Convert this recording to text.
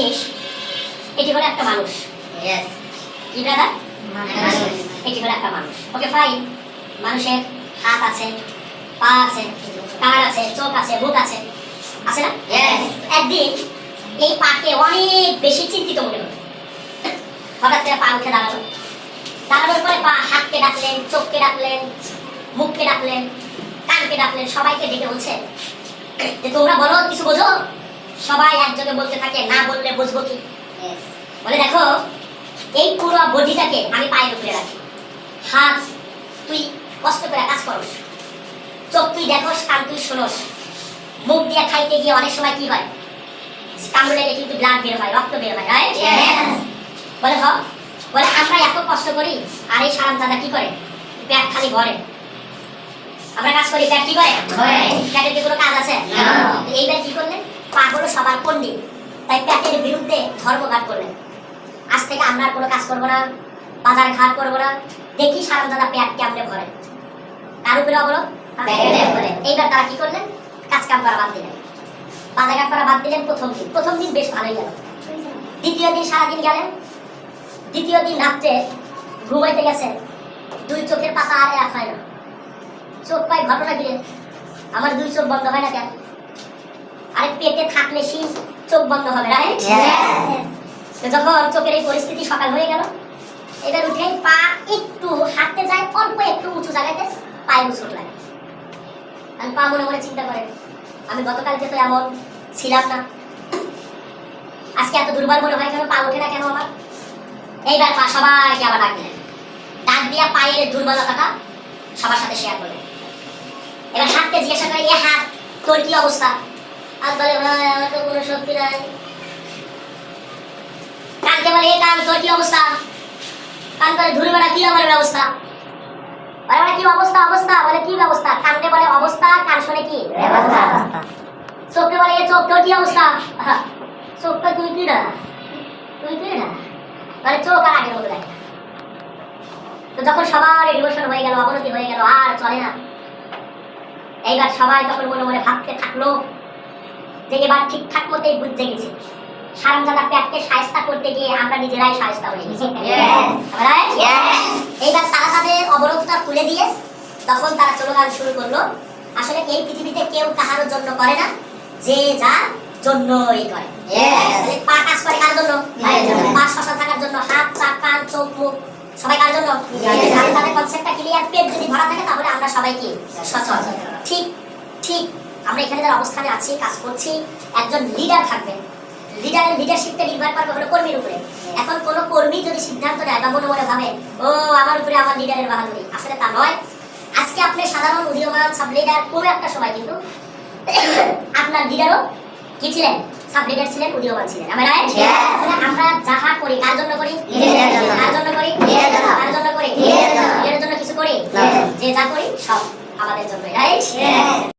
দেশ। এটি হলো একটা মানুষ. কি ব্রাদার এটি হলো একটা মানুষ। ওকে ফাইন মানুষের হাত আছে পা আছে কান আছে চোখ আছে মুখ আছে। আছে না? একদিন এই পাকে অনেক বেশি চিন্তিত মনে হলো। হঠাৎ করে পা উঠে দাঁড়াল। দাঁড়ানোর পরে পা হাতকে ডাকলেন চোখকে ডাকলেন মুখকে ডাকলেন কানকে ডাকলেন সবাইকে ডেকে বলছে যে তোমরা বলো কিছু বোঝো? সবাই একযোগে বলতে থাকে না বললে বুঝব কি? বলে দেখো এই পুরো বডিটাকে আমি পায়ের উপরে রাখি। হাত তুই কষ্ট করে কাজ করস। চোখ তুই দেখোস কান তুই শোনস। মুখ দিয়ে খাইতে গিয়ে অনেক সময় কি হয়? কামড়ে কিন্তু ব্লাড বের হয় রক্ত বের হয়? বলে হ বলে আমরা এত কষ্ট করি আর এই সারাম দাদা কি করে? পেট খালি ভরে। আমরা কাজ করি পেট কি করে। পেটের কি কোনো কাজ আছে। এইবার কি করলেন? হলো পণ্ডিত তাই পেটের বিরুদ্ধে ধর্মঘাট করলেন আজ থেকে আমরা আর কোনো কাজ করব না বাজার ঘাট করব না। দেখি সারাম দাদা পেট কেমনে ভরে। তার উপরে অবরোধ? এইবার তারা কি করলেন? কাজ কাম করা বাদ দিলেন। বাজার ঘাট করা বাদ দিলেন প্রথম দিন। প্রথম দিন বেশ ভালোই গেল। দ্বিতীয় দিন সারাদিন গেলেন। দ্বিতীয় দিন রাত্রে ঘুমাইতে গেছেন। দুই চোখের পাতা আর এক হয় না। চোখ পায় ঘটনা গিরে আমার দুই চোখ বন্ধ হয় না কেন? আরে পেটে থাকলে সেই চোখ বন্ধ হবে রাইট যখন চোখের এই পরিস্থিতি সকাল হয়ে গেল এবার উঠে পা একটু হাঁটতে যায় অল্প একটু উঁচু জায়গাতে পায়ে উঁচুট লাগে। আমি পা মনে মনে চিন্তা করে আমি গতকালকে তো এমন ছিলাম না। আজকে এত দুর্বল মনে হয় কেন? পা ওঠে না কেন আমার? এইবার পা সবাইকে আবার ডাক দিলেন। ডাক দিয়া পায়ের দুর্বলতাটা সবার সাথে শেয়ার করলেন। এবার হাতকে জিজ্ঞাসা করে এ হাত তোর কি অবস্থা? বলে ভাই আমার তো কোনো শক্তি নাই। কানকে বলে এ কান তোর কি অবস্থা? কান বলে ধুরি বেড়া কি আমার ব্যবস্থা? বলে বলে কি অবস্থা অবস্থা? বলে কি ব্যবস্থা? কানকে বলে অবস্থা? কান শুনে কি? ব্যবস্থা। চোখকে বলে এ চোখ তোর কি অবস্থা? চোখটা তুই কি না তুই কি না মানে চোখ আর আগের মতো লাগে তো যখন সবার ডিভোশন হয়ে গেল অবনতি হয়ে গেল আর চলে না। এইবার সবাই তখন মনে মনে ভাবতে থাকল যে এবার ঠিকঠাক মতোই বুঝতে গেছে। সারামজাদা পেটকে সায়স্তা করতে গিয়ে আমরা নিজেরাই সায়স্তা হয়ে গেছি. এইবার তারা তাদের অবরোধটা তুলে দিয়ে তখন তারা স্লোগান শুরু করল। আসলে এই পৃথিবীতে কেউ কাহার জন্য করে না যে যার জন্যই করে. পা কাজ করে কার জন্য। পা শশা থাকার জন্য হাত চা কান চোখ মুখ সবাই কার জন্য? তাদের কনসেপ্টটা ক্লিয়ার পেট যদি ভরা থাকে তাহলে আমরা সবাই কি? সচল। ঠিক ঠিক আমরা এখানে যারা অবস্থানে আছি কাজ করছি একজন লিডার থাকবে লিডারের লিডারশিপটা নির্ভর করবে হলো কর্মীর উপরে। এখন কোন কর্মী যদি সিদ্ধান্ত নেয় বা মনে মনে ভাবে ও আমার উপরে আমার লিডারের বাহাদুরি। আসলে তা নয়। আজকে আপনি সাধারণ উদীয়মান সাব লিডার কোনো একটা সময় কিন্তু আপনার লিডারও কি ছিলেন? সাব লিডার ছিলেন উদীয়মান ছিলেন। আমরা আমরা যাহা করি কার জন্য করি। কার জন্য। করি? কার জন্য। করি? নিজেদের জন্য। কিছু করি? যে যা করি সব আমাদের জন্য রাইট.